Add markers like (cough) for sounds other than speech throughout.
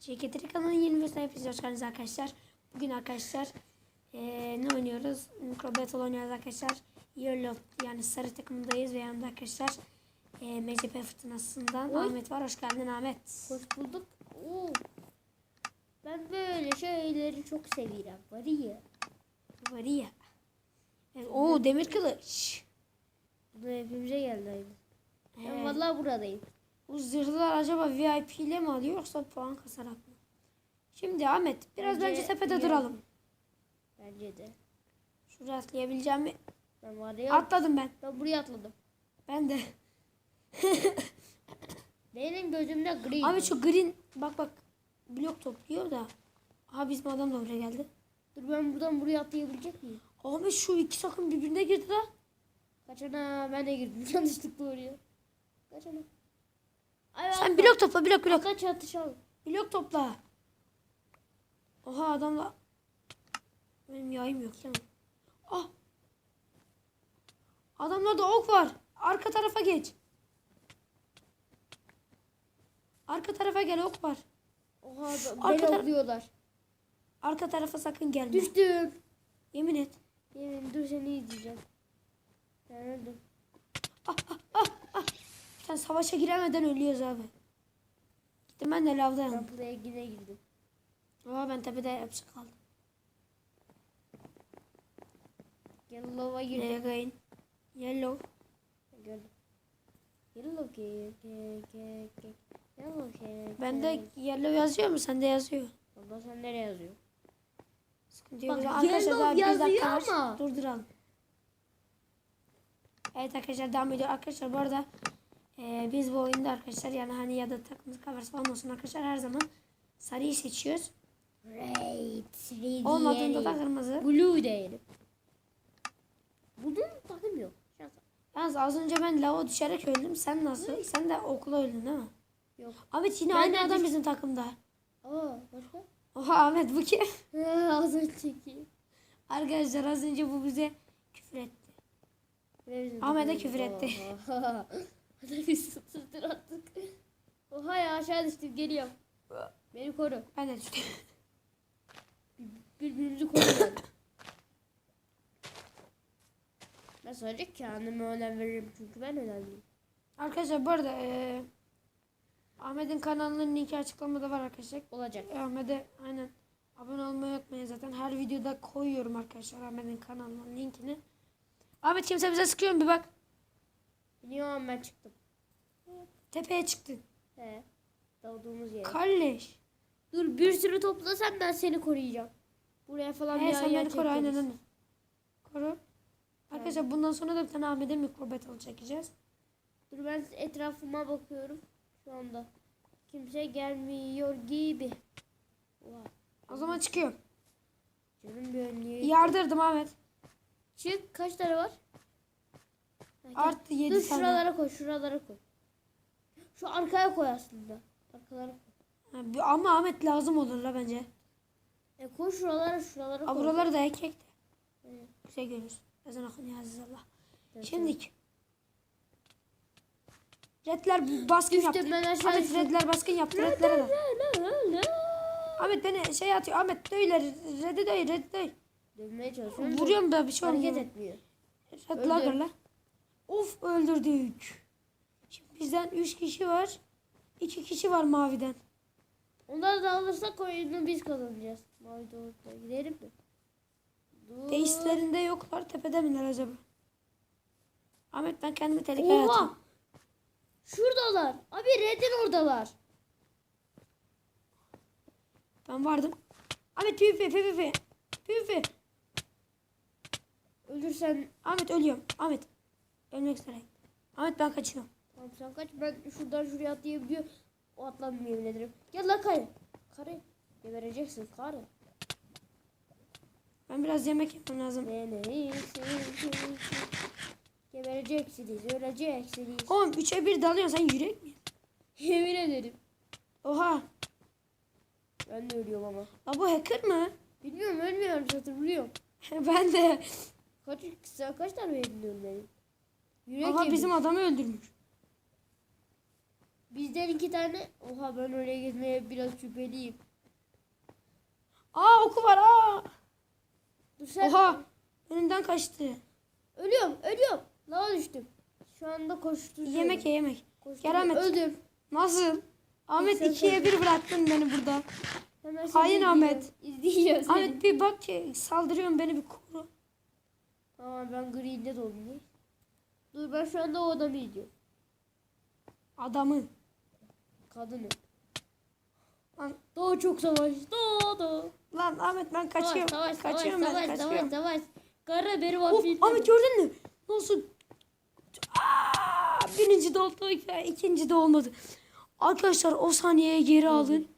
Ceketiri kanalının yeni videosuna hepiniz hoş geldiniz arkadaşlar. Bugün arkadaşlar eee, ne oynuyoruz? Micro Battle oynuyoruz arkadaşlar. Yellow yani sarı takımdayız ve yanımda arkadaşlar eee MCP fırtınasından Oy. Ahmet var. Hoş geldin Ahmet. Hoş bulduk. Oo. Ben böyle şeyleri çok seviyorum. Var ya. Var ya. Evet, oo demir kılıç. Bu hepimize geldi aynı. Ben Evet. vallahi buradayım. Bu zırhlar acaba VIP ile mi alıyor yoksa puan kasarak mı? Şimdi Ahmet biraz bence, tepede iyi duralım. Bence de. Şuraya atlayabileceğim mi? Ben var ya. Atladım ben. Ben buraya atladım. Ben de. (laughs) Benim gözümde gri. Abi şu green bak bak blok topluyor da. Aha bizim adam da buraya geldi. Dur ben buradan buraya atlayabilecek miyim? Abi şu iki takım birbirine girdi la. Kaçana ben de girdim (laughs) yanlışlıkla oraya. Kaçana. Ay, Sen blok topla blok blok. Atla çatışalım. Blok topla. Oha adamla. Benim yayım yok ya. Ah. Adamlarda ok var. Arka tarafa geç. Arka tarafa gel ok var. Oha beni tar- okluyorlar. Arka tarafa sakın gelme. Düştüm. Yemin et. Yemin dur seni izleyeceğim. Ben öldüm. Sen savaşa giremeden ölüyoruz abi. Gittim ben de lavdayım. Ben buraya yine girdim. Ama ben tepede hepsi kaldı. Yellow'a girdim. Nereye kayın? Yellow. Gördüm. Yellow ke ke ke ke. Yellow ke Bende yellow yazıyor mu? Sende yazıyor. Abla sen nereye yazıyor? Sıkıntı yok. Bak, arkadaşlar daha bir dakika var. Durduralım. Evet arkadaşlar devam ediyor. Arkadaşlar bu arada biz bu oyunda arkadaşlar yani hani ya da takımız falan olsun arkadaşlar her zaman sarıyı seçiyoruz. Raid. Raid Olmadığında da kırmızı. Blue değerim. Blue takım yok. Yalnız az önce ben lava düşerek öldüm. Sen nasıl? Sen de okula öldün değil mi? Yok. Ahmet yine Ben aynı adam bizim takımda. Aa başka? Oha Ahmet bu kim? (laughs) Az önceki. Arkadaşlar az önce bu bize küfür etti. Ahmet'e küfür etti. (laughs) Hadi biz sıçtır attık. Oha ya aşağı düştüm geliyorum. Beni koru. Ben de düştüm. Birbirimizi koruyalım. ben sadece kendime önem veririm çünkü ben önemliyim. Arkadaşlar bu arada eee Ahmet'in kanalının linki açıklamada var arkadaşlar. Olacak. Ahmet'e aynen abone olmayı unutmayın zaten. Her videoda koyuyorum arkadaşlar Ahmet'in kanalının linkini. Ahmet kimse bize sıkıyor mu bir bak. Biliyorum ben çıktım. Tepeye çıktın. He. Doğduğumuz yere. Kalleş. Dur bir sürü toplasam ben seni koruyacağım. Buraya falan He bir sen beni koru aynen aynen. Koru. Arkadaşlar bundan sonra da bir tane Ahmet'e mikro battle çekeceğiz. Dur ben etrafıma bakıyorum şu anda. Kimse gelmiyor gibi. Oha. O zaman çıkıyorum. Canım bir önlüğü. Yardırdım Ahmet. Çık kaç tane var? Ha. Artı 7 Dur tane. şuralara koy şuralara koy. Şu arkaya koy aslında. Arkalara koy. Ha, bir- ama Ahmet lazım olur la bence. E koy şuralara şuralara koy. buraları da ekek de. Evet. Güzel görürüz. Ezan okunuyor Aziz Allah. Şimdilik. Redler baskın Düştüm yaptı. ben aşağı Ahmet düştüm. redler baskın yaptı. Redlere de. La, la, la. Ahmet beni şey atıyor. Ahmet döyler. Red'i döy. Red'i döy. Dönmeye çalışıyorum. Vuruyorum da bir şey Hareket olmuyor. etmiyor. Red Öldü. la. Of öldürdük. Şimdi bizden 3 kişi var. 2 kişi var maviden. Onları da alırsak oyunu biz kazanacağız. Mavi doğrultuda gidelim mi? Dur. Yoklar. Tepede miler acaba? Ahmet ben kendimi tehlikeye Oha. atıyorum. Şuradalar. Abi Red'in oradalar. Ben vardım. Ahmet PvP PvP. PvP. Ölürsen Ahmet ölüyorum. Ahmet. Ölmek üzereyim. Ahmet ben kaçıyorum. tamam sen kaç ben şuradan şuraya atlayabiliyor. O atlamıyor yemin ederim. Gel lan karı. Karı. Gebereceksin karı. Ben biraz yemek yapmam lazım. Gebereceksiniz, öleceksiniz. Oğlum 3'e 1 dalıyorsun sen yürek mi? Yemin ederim. Oha. Ben de ölüyorum ama. La bu hacker mı? Bilmiyorum ölmüyorum hatırlıyorum. (laughs) ben de. Kaç, sen kaç tane verdin ölmeyi? Yürek Aha yemiş. bizim adamı öldürmüş. Bizden iki tane. Oha ben oraya gitmeye biraz şüpheliyim. Aa oku var aa. Dur sen. Oha. Önümden kaçtı. Ölüyorum ölüyorum. Lava düştüm. Şu anda koşturuyorum. Yemek ye yemek. Gel Ahmet. Öldüm. Nasıl? Ahmet Sen ikiye bir bıraktın beni burada. Hemen Hain. Ahmet. İzleyeceğim seni. Ahmet bir bak ki saldırıyorum beni bir koru. Tamam ben green'de de olayım. Dur ben şu anda o adamı izliyorum. Adamı. Kadını. Lan, Daha çok savaş. Daha da. lan Ahmet ben kaçıyorum. Savaş, savaş, kaçıyorum savaş, ben savaş, kaçıyorum. savaş, savaş. Kara beri Of, vampir. Ahmet gördün mü? Nasıl? Aa, birinci de oldu, ikinci de olmadı. Arkadaşlar o saniyeye geri alın.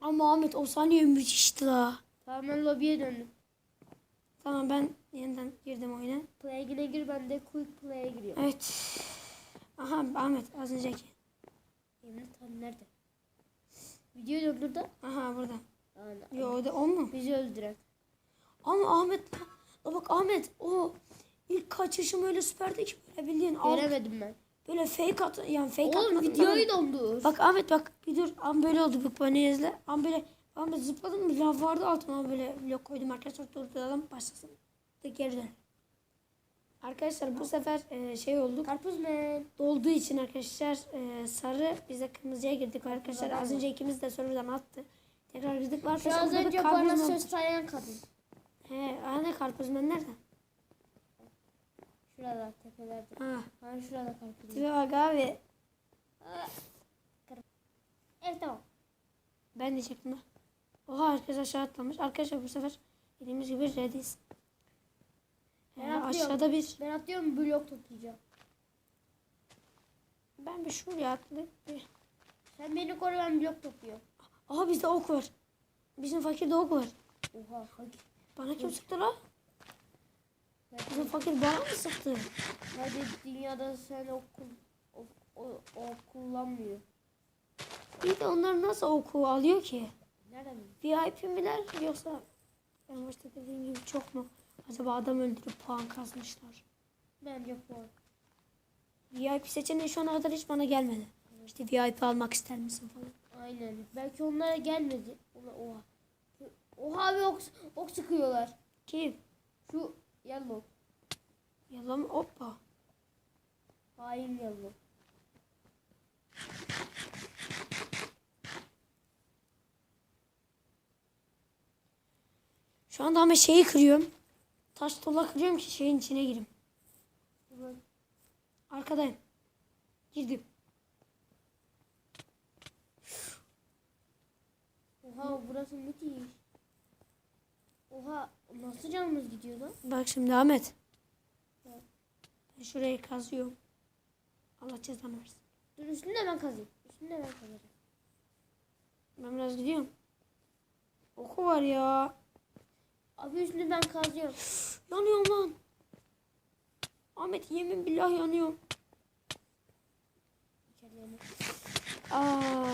Ama Ahmet o saniye müthişti la. Tamam ben lobiye döndüm. Tamam ben yeniden girdim oyuna. Play'e gir ben de quick play'e giriyorum. Evet. Aha Ahmet az önceki. Emre tam nerede? Videoyu döndür de. Aha burada. Yo o da o mu? Bizi öldüren. Ama Ahmet la bak Ahmet o ilk kaçışım öyle süperdi ki böyle bildiğin Göremedim ben. böyle fake at yani fake Oğlum atmadım. videoyu dondur. Bak Ahmet bak bir dur. Am böyle oldu bak bana izle. Am böyle Ahmet zıpladım mı lav vardı altıma böyle blok koydum arkadaşlar durduralım başlasın. De geri dön. Arkadaşlar bu sefer e, şey oldu. Karpuz men. Dolduğu için arkadaşlar e, sarı bize kırmızıya girdik arkadaşlar. Az önce ikimiz de sorudan attı. Tekrar girdik. Şu Arkadaşlar az da önce bana söz sayan kadın. He, anne karpuz ben nerede? Şurada tepelerde. Ha. Ha şurada karpuz. Tipe bak abi. Evet tamam. Ben de çektim bak. Oha herkes aşağı atlamış. Arkadaşlar bu sefer dediğimiz gibi rediz. Ben aşağıda bir Ben atlıyorum blok toplayacağım. ben bir şuraya atlayıp bir Sen beni koru ben blok topluyorum. Aha bizde ok var. Bizim fakirde ok var. Oha hadi. Bana kim sıktı la? Bizim fakir bana mı sıktı? Hadi dünyada sen o, o, o, o kullanmıyor. Bir de onlar nasıl oku alıyor ki? Nereden? VIP miler yoksa en başta dediğim gibi çok mu? Acaba adam öldürüp puan kasmışlar. Bence puan. VIP seçeneği şu ana kadar hiç bana gelmedi. İşte VIP almak ister misin falan. Aynen. Belki onlara gelmedi. Oha. Oha bir ok, ok sıkıyorlar. Kim? Şu yellow. Yalan hoppa. Hain yellow. Şu anda ama şeyi kırıyorum. Taş tola kırıyorum ki şeyin içine gireyim. Ulan, Arkadayım. Girdim. Oha burası müthiş. Oha nasıl canımız gidiyor lan? Bak şimdi Ahmet. Evet. Ben şurayı kazıyorum. Allah cezanı versin. Dur üstünde ben kazayım. Üstünde ben kazarım. Ben biraz gidiyorum. Oku var ya. Abi üstünde ben kazıyorum. Yanıyorum lan. Ahmet yemin billah yanıyorum. Aa,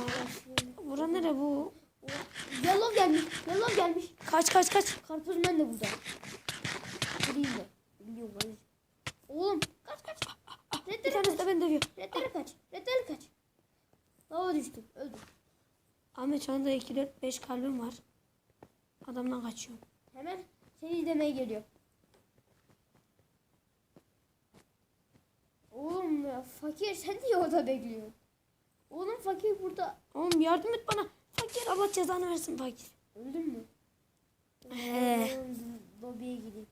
bura nere bu? Yellow gelmiş. Yellow gelmiş. Kaç kaç kaç. Karpuz ben de burada. Gireyim de. Biliyorum kardeşim. Oğlum kaç kaç. Bir Redlere tanesi de beni dövüyor. Redlere kaç. Redlere kaç. Lava düştüm. Öldüm. Ahmet şu anda 2 4 5 kalbim var. Adamdan kaçıyorum. Seni izlemeye geliyor. Oğlum ya fakir sen niye orada bekliyorsun? Oğlum fakir burada. Oğlum yardım et bana. Fakir Allah cezanı versin fakir. Öldün mü? He. Lobiye gideyim.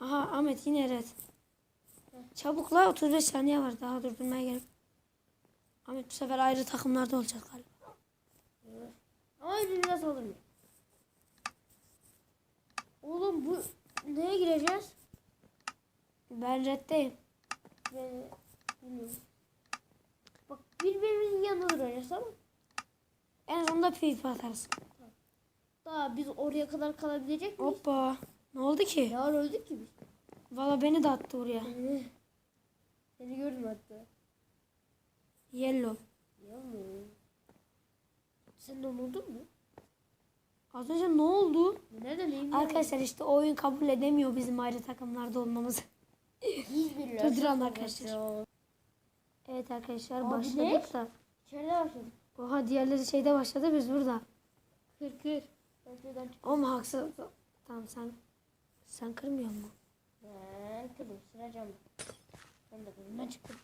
Aha Ahmet yine red. Çabuk la 35 saniye var daha durdurmaya gerek. Ahmet bu sefer ayrı takımlarda olacak galiba. Ama biraz olur mu? Oğlum bu neye gireceğiz? Ben reddeyim. Ben bilmiyorum. Bak birbirimizin yanında duracağız ama En sonunda PvP atarız. daha biz oraya kadar kalabilecek miyiz? Hoppa. Ne oldu ki? Ne ara öldük ki biz? Valla beni de attı oraya. Seni gördüm hatta. Yellow. Yalnız. Sen de unuttun mu? Az önce ne oldu? Nereden neyim? Arkadaşlar işte oyun kabul edemiyor bizim ayrı takımlarda olmamızı. Biz bir Durduran arkadaşlar. Evet arkadaşlar Abi başladık ne? da. İçeride başladık. Oha diğerleri şeyde başladı biz burada. Kır kır. Ama haksız. Tamam sen sen kırmıyor mu? Ben kırdım. Sıra cam. Ben de. Ben çıktım.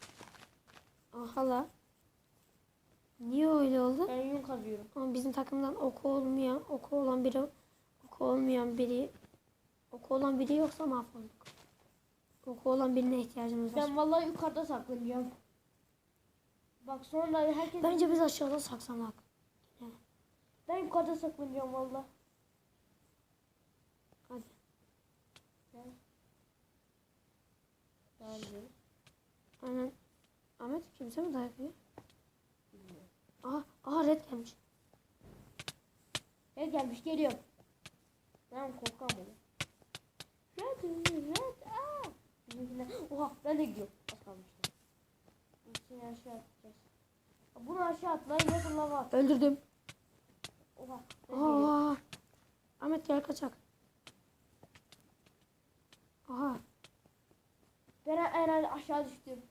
Aha la. Niye öyle oldu? Ben yün kazıyorum. Ama bizim takımdan oku olmayan, oku olan biri, oku olmayan biri, oku olan biri yoksa mahvolduk. Oku olan birine ihtiyacımız var. Ben vallahi yukarıda saklanacağım. Bak sonra herkes... Ben, Bence biz aşağıda saklanmak. yukarıda saklanacağım vallahi. Hadi. Ben. Ben. Aynen. Ahmet kimse mi dayak yiyor? Aha, aha red gelmiş. Red gelmiş geliyorum. Ben korkam onu. Red, red, aa. Bizimkiler- Oha ben de gidiyorum. Az kalmıştı. Seni aşağı atacağız. Bunu aşağı at lan yakın lava at. Öldürdüm. Oha. Aha. Ahmet gel kaçak. Aha. Ben herhalde aşağı düştüm.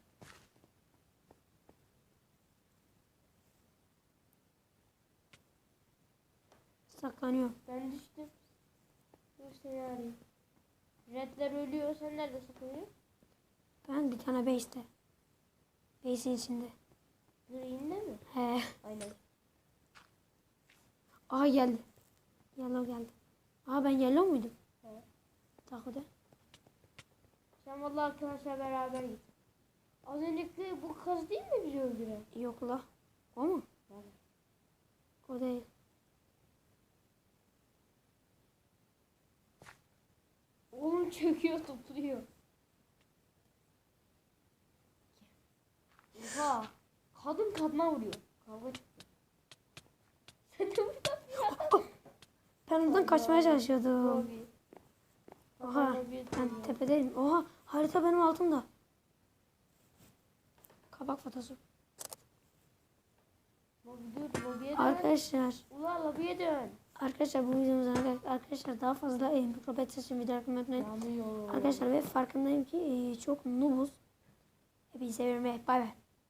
Saklanıyor. Ben düştüm. Dur seni arayayım. Redler ölüyor. Sen nerede saklanıyorsun? Ben bir tane base'te. Base'in içinde. Green'de mi? He. Aynen. Aha geldi. Yellow geldi. Aha ben yellow muydum? Evet. Takuda. Sen vallahi arkadaşlar beraber git. Az önceki bu kız değil mi bizi öldüren? Yok la. O mu? Evet. O değil. Oğlum çöküyor topluyor. Oha. Kadın kadına vuruyor. Kavga çıktı. Sen de burada Ben ondan kaçmaya çalışıyordum. Oha. Ben tepedeyim. Oha. Harita benim altımda. Kabak fotosu. Arkadaşlar. Ulan lobiye dön. Arkadaşlar bu videomuzdan arkadaşlar, daha fazla e, mikrobet için video unutmayın. Yanıyor. Arkadaşlar ve farkındayım ki e, çok noobuz. Hepinizi seviyorum bay bay.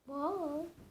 Bye.